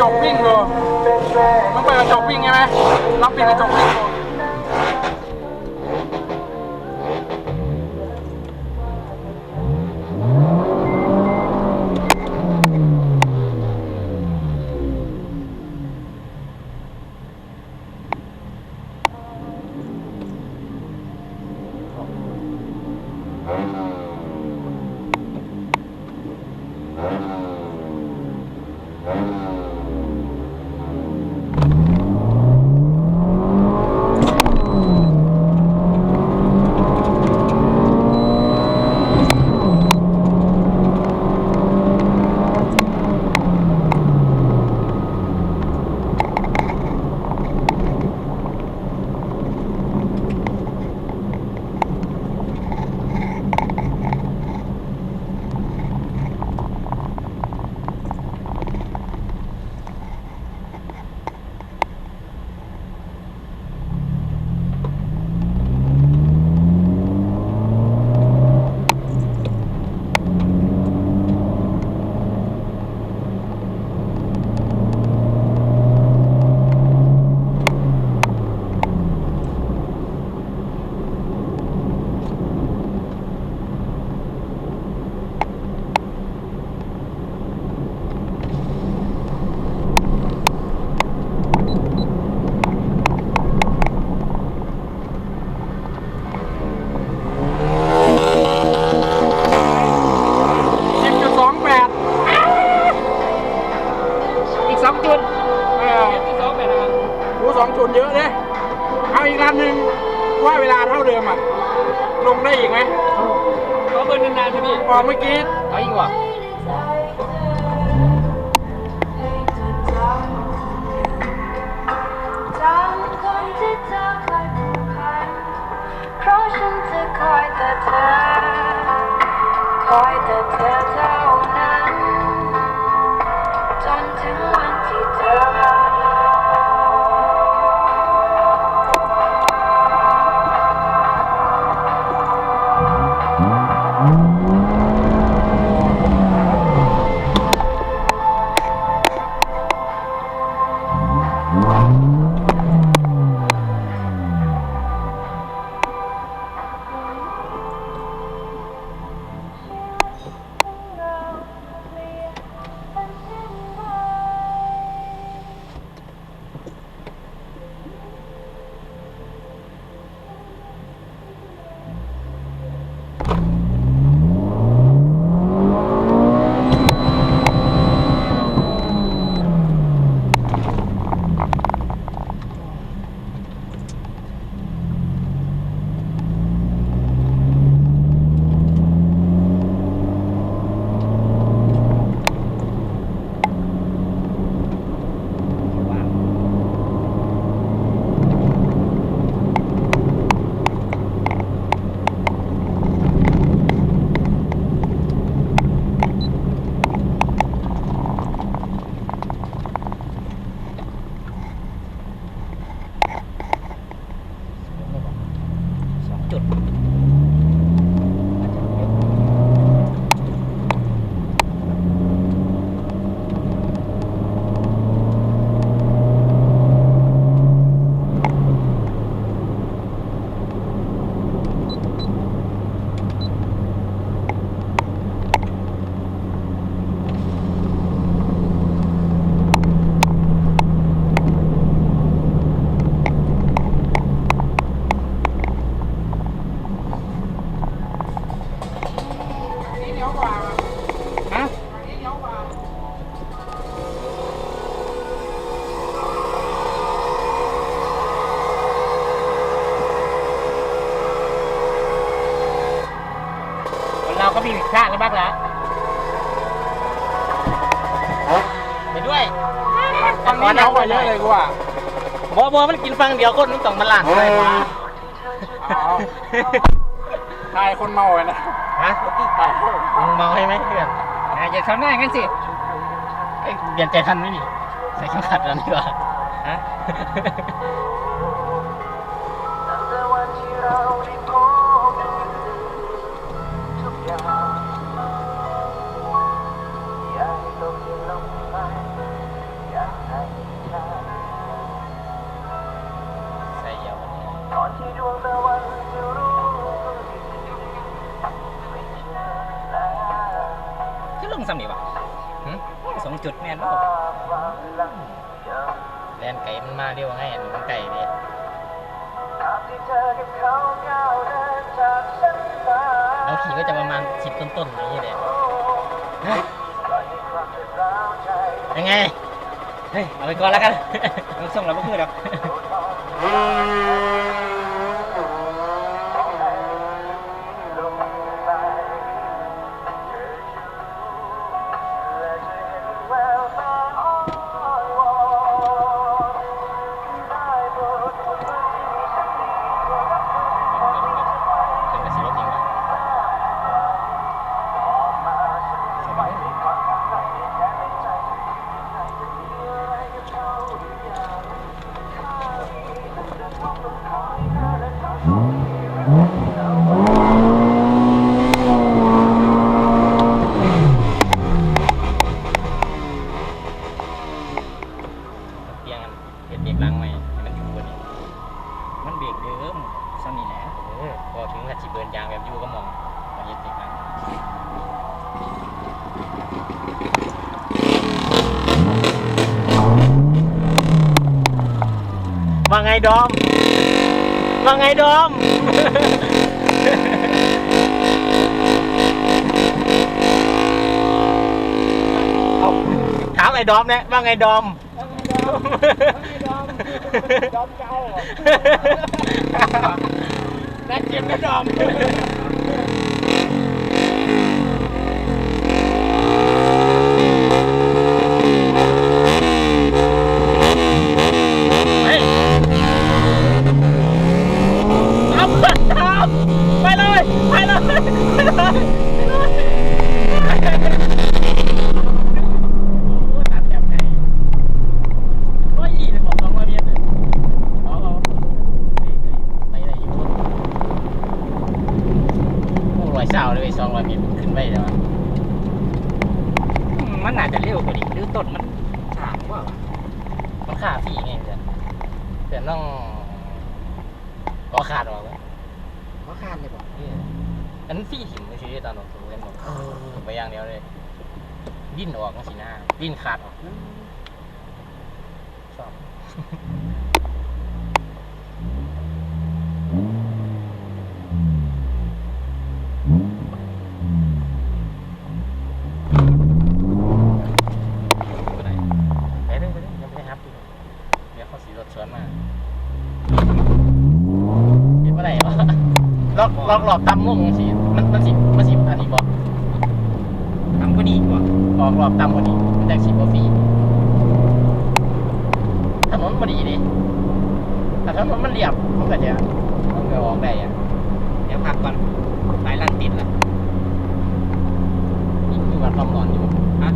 จกวิ่งเลยู่มึงเปิดกระจกวิ่งใช่ไหมลองปิดกระจกวิ่งดูสิบจุดสองแปด อีกสองจุดเอออีกสองไปนะครับกูสองจุดเยอะเลยเอาอีกรันหนึ่งว่าเวลาเท่าเดิมอะ ลงได้อีกไหมขอเบิร์นนานๆพี่พี่พอเมื่อกี้เอาอีกว่ะ สองจุดฮะคน เราก็มีผิดพลาดกันบ้างละไปด้วยตอนนี้เหนียวกว่าเยอะเลยกูอะบอบอมันกินฟังเดียวคนมันต้องมาล้างเลยมาเอาทายคนเมาเลยนะฮะตายมึงเมาให้ไหมเพื่อนอย่าทำหน้างั้นสิเอ้ยเปลี่ยนใจทันไหมนี่ใส่เข็มขัดแล้วดีกว่าฮะ งซ้ำนี่วะหึสองจุดแม่นบ่แลนไก่มันมาเร็วไงอันนี้มันไก่ดิแล้วขี่ก็จะประมาณสิบต้นๆอย่างนี้เลยยังไง เฮ้ย เอาไปก่อนแล้วกันมันส่งแล้วบ่คือดอกเป็นก ถึงกับจีเบิร์นยางแบบอยู่ก็มองมาเย็นเด็กล้างว่าไงดอม ว่าไงดอมถามไอ้ดอมเนี่ยว่าไงดอมยอมเจ้า น่าเจ็บนะดอม เฮ้ยทำทำไปเลย ไปเลย ไปเลยตัดแบบไหนร้อยยี่เลยบอกสองร้อยเมตรเลยเอาเอาเฮ้ยเฮ้ยไปได้อยู่โอ้ร้อยเศร้าเลยสองร้อยเมตรขึ้นไปแล้วอะ อืมมันน่าจะเร็วกว่านี้หรือต้นมันช้ากว่า มันขาฝีไงเพื่อนเพื่อนต้องก็ขาดออกเลย เขาคานเลยบ่เอออันนั้นฟี่ถิ่มในชีวิตตอนออกตัวเล่นหมดถูกไปอย่างเดียวเลย ดิ้นออกมาสิหน้าดิ้นขาดออกชอบ ลอกหลอบตำม่งสิมันมันสิมันสิอันนี้บอกทำก็ดีกว่าออกหลอบตำก็ดีมันแจกสิบฟรีถนนมันดีดิแต่ถนนมันเรียบมันก็จะมันก็ออกได้อะเดี๋ยวพักก่อนสายลันติดละนี่คือวัดความร้อนอยู่ฮะ